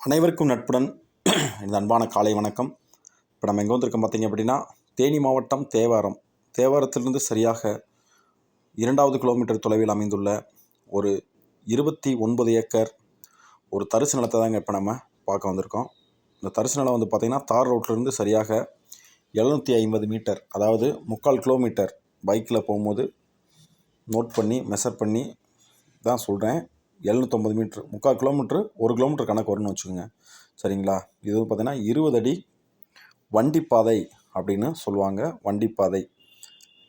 அனைவருக்கும் நட்புடன் இந்த அன்பான காலை வணக்கம். இப்போ நம்ம எங்கே வந்திருக்கோம் பார்த்தீங்க அப்படின்னா தேனி மாவட்டம் தேவாரம். தேவாரத்திலிருந்து சரியாக இரண்டாவது கிலோமீட்டர் தொலைவில் அமைந்துள்ள ஒரு இருபத்தி ஒன்பது ஏக்கர் ஒரு தரிசு நிலத்தை தாங்க இப்போ நம்ம பார்க்க வந்திருக்கோம். இந்த தரிசு நிலம் வந்து பார்த்திங்கன்னா தார் ரோட்லேருந்து சரியாக எழுநூற்றி ஐம்பது மீட்டர் அதாவது முக்கால் கிலோமீட்டர் பைக்கில் போகும்போது நோட் பண்ணி மெஷர் பண்ணி தான் சொல்கிறேன் எழுநூற்றம்பது மீட்ரு. முக்கால் கிலோமீட்ரு ஒரு கிலோமீட்டர் கணக்கு வரும்னு வச்சுக்கோங்க. சரிங்களா? இது வந்து பார்த்திங்கன்னா இருபது அடி வண்டிப்பாதை அப்படின்னு சொல்லுவாங்க. வண்டிப்பாதை.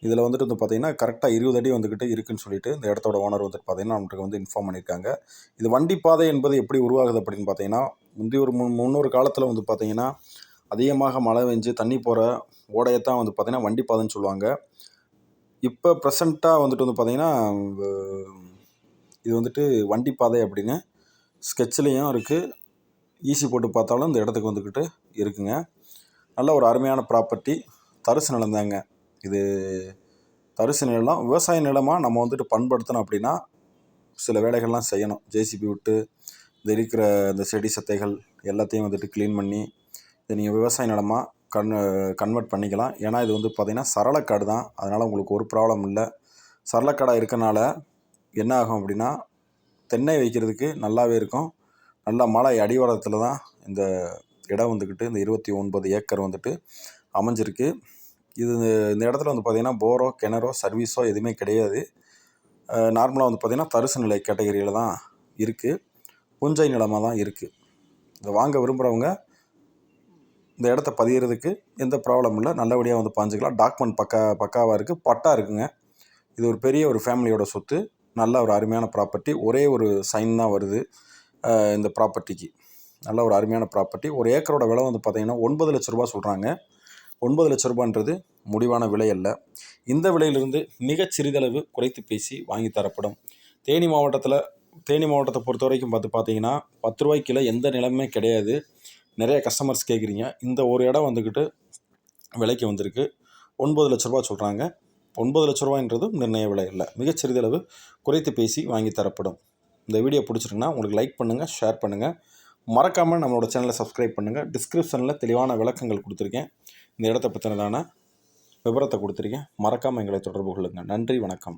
இதில் வந்துட்டு வந்து பார்த்திங்கன்னா கரெக்டாக இருபது அடி வந்துக்கிட்டு இருக்குன்னு சொல்லிட்டு இந்த இடத்தோட ஓனர் வந்துட்டு பார்த்திங்கன்னா நம்மளுக்கு வந்து இன்ஃபார்ம் பண்ணியிருக்காங்க. இது வண்டிப்பாதை என்பது எப்படி உருவாகுது அப்படின்னு பார்த்தீங்கன்னா முந்தைய ஒரு முன் முன்னொரு காலத்தில் வந்து பார்த்திங்கன்னா அதிகமாக மழை பெஞ்சு தண்ணி போகிற ஓடையத்தான் வந்து பார்த்திங்கன்னா வண்டிப்பாதைன்னு சொல்லுவாங்க. இப்போ ப்ரெசண்ட்டாக வந்துட்டு வந்து பார்த்திங்கன்னா இது வந்துட்டு வண்டி பாதை அப்படின்னு ஸ்கெட்ச்லேயும் இருக்குது ஈசி போட்டு பார்த்தாலும் இந்த இடத்துக்கு வந்துக்கிட்டு இருக்குங்க. நல்ல ஒரு அருமையான ப்ராப்பர்ட்டி தரிசு நிலம் தாங்க. இது தரிசு நிலம் விவசாய நிலமாக நம்ம வந்துட்டு பண்படுத்தணும் அப்படின்னா சில வேலைகள்லாம் செய்யணும். ஜேசிபி விட்டு இந்த இருக்கிற இந்த செடி சத்தைகள் எல்லாத்தையும் வந்துட்டு க்ளீன் பண்ணி இதை நீங்கள் விவசாய நிலமாக கன் கன்வெர்ட் பண்ணிக்கலாம். ஏன்னா இது வந்து பார்த்திங்கன்னா சரளக்காடு தான். அதனால் உங்களுக்கு ஒரு ப்ராப்ளம் இல்லை. சரளக்காடாக இருக்கனால என்ன ஆகும் அப்படின்னா தென்னை வைக்கிறதுக்கு நல்லாவே இருக்கும். நல்லா மலை அடிவாரத்தில் தான் இந்த இடம் வந்துக்கிட்டு இந்த இருபத்தி ஒன்பது ஏக்கர் வந்துட்டு அமைஞ்சிருக்கு. இது இந்த இடத்துல வந்து பார்த்திங்கன்னா போரோ கிணறோ சர்வீஸோ எதுவுமே கிடையாது. நார்மலாக வந்து பார்த்திங்கன்னா தரிசு நிலை கேட்டகரியில் தான் இருக்குது புஞ்சை நிலமாக தான் இருக்குது இதை வாங்க விரும்புகிறவங்க இந்த இடத்த பதிகிறதுக்கு எந்த ப்ராப்ளம் இல்லை. நல்லபடியாக வந்து பாஞ்சிக்கலாம். டாக்குமெண்ட் பக்கா பக்காவாக இருக்குது பட்டா இருக்குங்க. இது ஒரு பெரிய ஒரு ஃபேமிலியோட சொத்து. நல்ல ஒரு அருமையான ப்ராப்பர்ட்டி ஒரே ஒரு சைன் தான் வருது இந்த ப்ராப்பர்ட்டிக்கு நல்ல ஒரு அருமையான ப்ராப்பர்ட்டி ஒரு ஏக்கரோட விலை வந்து பார்த்திங்கன்னா ஒன்பது லட்ச ரூபா சொல்கிறாங்க ஒன்பது லட்ச ரூபான்றது முடிவான விலை அல்ல. இந்த விலையிலிருந்து மிகச் சிறிதளவு குறைத்து பேசி வாங்கி தரப்படும். தேனி மாவட்டத்தில் தேனி மாவட்டத்தை பொறுத்த வரைக்கும் பார்த்து பார்த்தீங்கன்னா பத்து ரூபாய்க்குள்ள எந்த நிலமே கிடையாது. நிறைய கஸ்டமர்ஸ் கேட்குறீங்க இந்த ஒரு இடம் வந்துக்கிட்டு விலைக்கு வந்திருக்கு. ஒன்பது லட்ச ரூபா சொல்கிறாங்க ஒன்பது லட்ச ரூபாய்ன்றதும் நிர்ணய விலை இல்லை. மிகச்சிறிதளவு குறைத்து பேசி வாங்கி தரப்படும். இந்த வீடியோ பிடிச்சிருக்குன்னா உங்களுக்கு லைக் பண்ணுங்கள் ஷேர் பண்ணுங்கள் மறக்காமல் நம்மளோட சேனலை சப்ஸ்கிரைப் பண்ணுங்கள் டிஸ்கிரிப்ஷனில் தெளிவான விளக்கங்கள் கொடுத்துருக்கேன். இந்த இடத்த பற்றினதான விவரத்தை கொடுத்துருக்கேன். மறக்காமல் எங்களை தொடர்பு கொள்ளுங்கள் நன்றி வணக்கம்.